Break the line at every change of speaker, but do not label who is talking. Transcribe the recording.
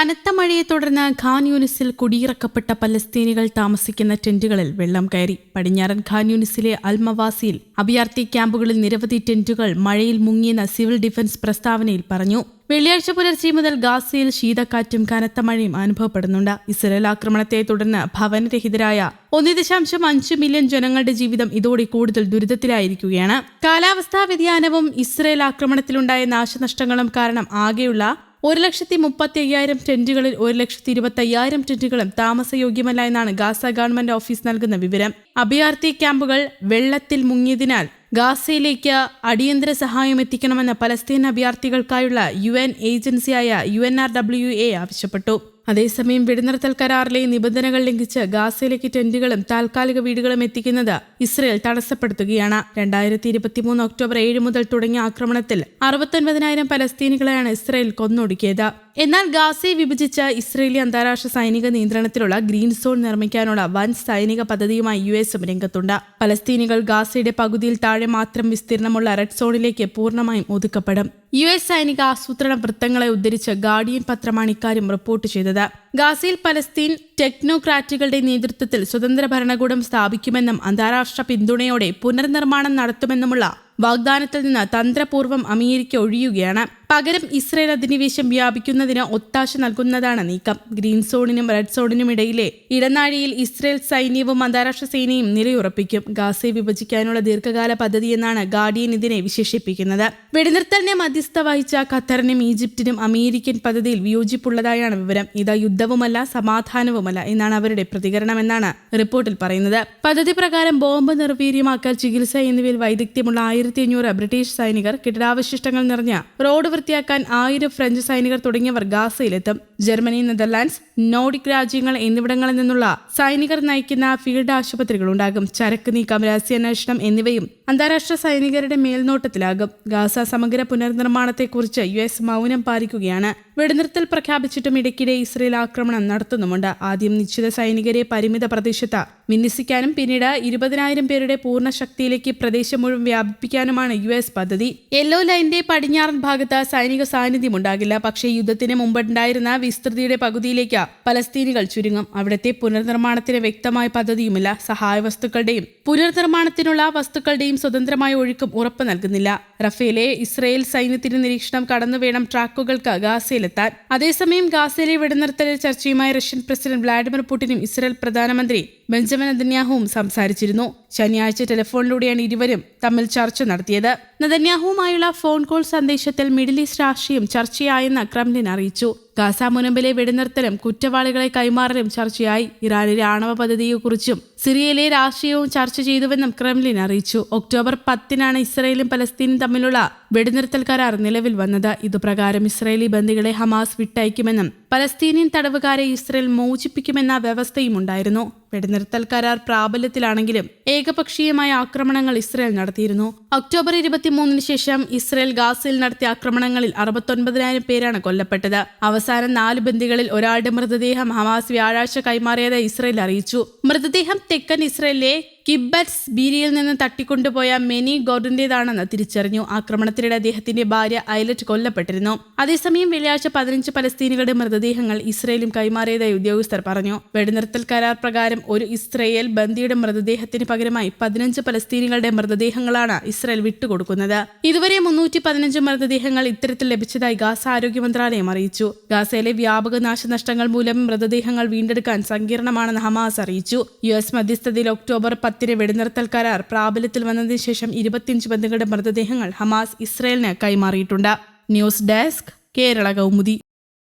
കനത്ത മഴയെ തുടർന്ന് ഖാൻ യൂനിസിൽ കുടിയിറക്കപ്പെട്ട പലസ്തീനികൾ താമസിക്കുന്ന ടെന്റുകളിൽ വെള്ളം കയറി. പടിഞ്ഞാറൻ ഖാൻ യൂനിസിലെ അൽമവാസിയിൽ അഭയാർത്ഥി ക്യാമ്പുകളിൽ നിരവധി ടെന്റുകൾ മഴയിൽ മുങ്ങിയെന്ന സിവിൽ ഡിഫൻസ് പ്രസ്താവനയിൽ പറഞ്ഞു. വെള്ളിയാഴ്ച പുലർച്ചെ മുതൽ ഗാസയിൽ ശീതക്കാറ്റും കനത്ത മഴയും അനുഭവപ്പെടുന്നുണ്ട്. ഇസ്രയേൽ ആക്രമണത്തെ തുടർന്ന് ഭവനരഹിതരായ ഒന്ന് ദശാംശം അഞ്ച് മില്യൺ ജനങ്ങളുടെ ജീവിതം ഇതോടെ കൂടുതൽ ദുരിതത്തിലായിരിക്കുകയാണ്. കാലാവസ്ഥാ വ്യതിയാനവും ഇസ്രയേൽ ആക്രമണത്തിലുണ്ടായ നാശനഷ്ടങ്ങളും കാരണം ആകെയുള്ള ഒരു ലക്ഷത്തി മുപ്പത്തി അയ്യായിരം ടെന്റുകളിൽ ഒരു ലക്ഷത്തി ഇരുപത്തി അയ്യായിരം ടെന്റുകളും താമസയോഗ്യമല്ല എന്നാണ് ഗാസ ഗവൺമെന്റ് ഓഫീസ് നൽകുന്ന വിവരം. അഭയാർത്ഥി ക്യാമ്പുകൾ വെള്ളത്തിൽ മുങ്ങിയതിനാൽ ഗാസയിലേക്ക് അടിയന്തര സഹായം എത്തിക്കണമെന്ന് പലസ്തീൻ അഭയാർത്ഥികൾക്കായുള്ള യു എൻ ഏജൻസിയായ U N R W A ആവശ്യപ്പെട്ടു. അതേസമയം വെടിനിർത്തൽ കരാറിലെ നിബന്ധനകൾ ലംഘിച്ച് ഗാസയിലേക്ക് ടെന്റുകളും താൽക്കാലിക വീടുകളും എത്തിക്കുന്നത് ഇസ്രയേൽ തടസ്സപ്പെടുത്തുകയാണ്. രണ്ടായിരത്തി ഇരുപത്തിമൂന്ന് ഒക്ടോബർ ഏഴ് മുതൽ തുടങ്ങിയ ആക്രമണത്തിൽ അറുപത്തൊൻപതിനായിരം പലസ്തീനികളെയാണ് ഇസ്രയേൽ കൊന്നൊടുക്കിയത്. എന്നാൽ ഗാസയെ വിഭജിച്ച ഇസ്രയേലി അന്താരാഷ്ട്ര സൈനിക നിയന്ത്രണത്തിലുള്ള ഗ്രീൻ സോൺ നിർമ്മിക്കാനുള്ള വൻ സൈനിക പദ്ധതിയുമായി യു എസും രംഗത്തുണ്ട്. പലസ്തീനികൾ ഗാസയുടെ പകുതിയിൽ താഴെ മാത്രം വിസ്തീർണമുള്ള റെഡ് സോണിലേക്ക് പൂർണമായും ഒതുക്കപ്പെടും. യു എസ് സൈനിക ആസൂത്രണ വൃത്തങ്ങളെ ഉദ്ധരിച്ച് ഗാർഡിയൻ പത്രമാണ് ഇക്കാര്യം റിപ്പോർട്ട് ചെയ്തത്. ഗാസയിൽ പലസ്തീൻ ടെക്നോക്രാറ്റുകളുടെ നേതൃത്വത്തിൽ സ്വതന്ത്ര ഭരണകൂടം സ്ഥാപിക്കുമെന്നും അന്താരാഷ്ട്ര പിന്തുണയോടെ പുനർനിർമ്മാണം നടത്തുമെന്നുമുള്ള വാഗ്ദാനത്തിൽ നിന്ന് തന്ത്രപൂർവം അമേരിക്ക ഒഴിയുകയാണ്. പകരം ഇസ്രയേൽ അധിനിവേശം വ്യാപിക്കുന്നതിന് ഒത്താശ നൽകുന്നതാണ് നീക്കം. ഗ്രീൻ സോണിനും റെഡ് സോണിനും ഇടയിലെ ഇടനാഴിയിൽ ഇസ്രയേൽ സൈന്യവും അന്താരാഷ്ട്ര സേനയും നിലയുറപ്പിക്കും. ഗാസയെ വിഭജിക്കാനുള്ള ദീർഘകാല പദ്ധതി എന്നാണ് ഗാർഡിയൻ ഇതിനെ വിശേഷിപ്പിക്കുന്നത്. വെടിനിർത്തലിനെ മധ്യസ്ഥ വഹിച്ച ഖത്തറിനും ഈജിപ്തിനും അമേരിക്കൻ പദ്ധതിയിൽ വിയോജിപ്പുള്ളതായാണ് വിവരം. ഇത് യുദ്ധവുമല്ല സമാധാനവുമല്ല എന്നാണ് അവരുടെ പ്രതികരണമെന്നാണ് റിപ്പോർട്ടിൽ പറയുന്നത്. പദ്ധതി പ്രകാരം ബോംബ് നിർവീര്യമാക്കൽ ചികിത്സ എന്നിവയിൽ വൈദഗ്ധ്യമുള്ള ആയിരത്തി ബ്രിട്ടീഷ് സൈനികർ കെട്ടിടാവശിഷ്ടങ്ങൾ നിറഞ്ഞ റോഡ് വൃത്തിയാക്കാൻ ആയിരം ഫ്രഞ്ച് സൈനികർ തുടങ്ങിയവർ ഗാസയിലെത്തും. ജർമ്മനി നെതർലാൻഡ്സ് നോർഡിക് രാജ്യങ്ങൾ എന്നിവിടങ്ങളിൽ നിന്നുള്ള സൈനികർ നയിക്കുന്ന ഫീൽഡ് ആശുപത്രികൾ ഉണ്ടാകും ചരക്ക് നീക്കം രഹസ്യാന്വേഷണം എന്നിവയും അന്താരാഷ്ട്ര സൈനികരുടെ മേൽനോട്ടത്തിലാകും. ഗാസ സമഗ്ര പുനർനിർമ്മാണത്തെക്കുറിച്ച് യു എസ് മൗനം പാലിക്കുകയാണ്. വെടിനിർത്തൽ പ്രഖ്യാപിച്ചിട്ടും ഇടയ്ക്കിടെ ഇസ്രയേൽ ആക്രമണം നടത്തുന്നുമുണ്ട്. ആദ്യം നിശ്ചിത സൈനികരെ പരിമിത പ്രദേശത്ത് വിന്യസിക്കാനും പിന്നീട് ഇരുപതിനായിരം പേരുടെ പൂർണ ശക്തിയിലേക്ക് പ്രദേശം മുഴുവൻ വ്യാപിപ്പിക്കാനുമാണ് യു എസ് പദ്ധതി. യെല്ലോ ലൈനിന്റെ പടിഞ്ഞാറൻ ഭാഗത്ത് സൈനിക സാന്നിധ്യം ഉണ്ടാകില്ല. പക്ഷേ യുദ്ധത്തിന് മുമ്പുണ്ടായിരുന്ന വിസ്തൃതിയുടെ പകുതിയിലേക്ക് പലസ്തീനികൾ ചുരുങ്ങും. അവിടത്തെ പുനർനിർമ്മാണത്തിന് വ്യക്തമായ പദ്ധതിയുമില്ല. സഹായ വസ്തുക്കളുടെയും പുനർനിർമ്മാണത്തിനുള്ള വസ്തുക്കളുടെയും സ്വതന്ത്രമായ ഒഴുക്കും ഉറപ്പ് നൽകുന്നില്ല. റഫേലെ ഇസ്രയേൽ സൈന്യത്തിന്റെ നിരീക്ഷണം കടന്നുവേണം ട്രാക്കുകൾക്ക് ട്രാക്കുകൾക്ക് ഗാസയിലെത്താൻ അതേസമയം ഗാസയിലെ വെടിനിർത്തൽ ചർച്ചയുമായി റഷ്യൻ പ്രസിഡന്റ് വ്ളാഡിമിർ പുടിനും ഇസ്രായേൽ പ്രധാനമന്ത്രി ബെഞ്ചമിൻ നദന്യാഹുവും സംസാരിച്ചിരുന്നു. ശനിയാഴ്ച ടെലിഫോണിലൂടെയാണ് ഇരുവരും തമ്മിൽ ചർച്ച നടത്തിയത്. നദന്യാഹുവുമായുള്ള ഫോൺ കോൾ സന്ദേശത്തിൽ മിഡിൽ ഈസ്റ്റ് രാഷ്ട്രീയം ചർച്ചയായെന്ന് ക്രംലിൻ അറിയിച്ചു. ഗാസ മുനമ്പിലെ വെടിനിർത്തലും കുറ്റവാളികളെ കൈമാറലും ചർച്ചയായി. ഇറാനിലെ ആണവ പദ്ധതിയെക്കുറിച്ചും സിറിയയിലെ രാഷ്ട്രീയവും ചർച്ച ചെയ്തുവെന്നും ക്രെംലിൻ അറിയിച്ചു. ഒക്ടോബർ പത്തിനാണ് ഇസ്രയേലും പലസ്തീനും തമ്മിലുള്ള വെടിനിർത്തൽ കരാർ നിലവിൽ വന്നത്. ഇതുപ്രകാരം ഇസ്രയേലി ബന്ദികളെ ഹമാസ് വിട്ടയക്കുമെന്നും പലസ്തീനിയൻ തടവുകാരെ ഇസ്രയേൽ മോചിപ്പിക്കുമെന്ന വ്യവസ്ഥയും ഉണ്ടായിരുന്നു വെടിനിർത്തൽ കരാർ പ്രാബല്യത്തിലാണെങ്കിലും ഏകപക്ഷീയമായ ആക്രമണങ്ങൾ ഇസ്രയേൽ നടത്തിയിരുന്നു. ഒക്ടോബർ ഇരുപത്തിമൂന്നിന് ശേഷം ഇസ്രയേൽ ഗാസയിൽ നടത്തിയ ആക്രമണങ്ങളിൽ അറുപത്തൊൻപതിനായിരം പേരാണ് കൊല്ലപ്പെട്ടത്. അവസാന നാല് ബന്ദികളിൽ ഒരാളുടെ മൃതദേഹം ഹമാസ് വ്യാഴാഴ്ച കൈമാറിയതായി ഇസ്രയേൽ അറിയിച്ചു. മൃതദേഹം തെക്കൻ ഇസ്രയേലിലെ കിബറ്റ്സ് ബീരിയിൽ നിന്ന് തട്ടിക്കൊണ്ടുപോയ മെനി ഗോർഡിന്റേതാണെന്ന് തിരിച്ചറിഞ്ഞു. ആക്രമണത്തിനിടെ അദ്ദേഹത്തിന്റെ ഭാര്യ ഐലറ്റ് കൊല്ലപ്പെട്ടിരുന്നു. അതേസമയം വെള്ളിയാഴ്ച പതിനഞ്ച് പലസ്തീനികളുടെ മൃതദേഹങ്ങൾ ഇസ്രയേലും കൈമാറിയതായി ഉദ്യോഗസ്ഥർ പറഞ്ഞു. വെടിനിർത്തൽ കരാർ പ്രകാരം ഒരു ഇസ്രയേൽ ബന്ദിയുടെ മൃതദേഹത്തിന് പകരമായി പതിനഞ്ച് പലസ്തീനികളുടെ മൃതദേഹങ്ങളാണ് ഇസ്രയേൽ വിട്ടുകൊടുക്കുന്നത്. ഇതുവരെ മുന്നൂറ്റി പതിനഞ്ച് മൃതദേഹങ്ങൾ ഇത്തരത്തിൽ ലഭിച്ചതായി ഗാസ ആരോഗ്യ മന്ത്രാലയം അറിയിച്ചു. ഗാസയിലെ വ്യാപക നാശനഷ്ടങ്ങൾ മൂലം മൃതദേഹങ്ങൾ വീണ്ടെടുക്കാൻ സങ്കീർണമാണെന്ന് ഹമാസ് അറിയിച്ചു. യു എസ് മധ്യസ്ഥതയിൽ ഒക്ടോബർ പത്തിന് വെടിനിർത്തൽ കരാർ പ്രാബല്യത്തിൽ വന്നതിന് ശേഷം ഇരുപത്തിയഞ്ച് ബന്ധുക്കളുടെ മൃതദേഹങ്ങൾ ഹമാസ് ഇസ്രയേലിന് കൈമാറിയിട്ടുണ്ട്. News desk Kerala Kaumudi.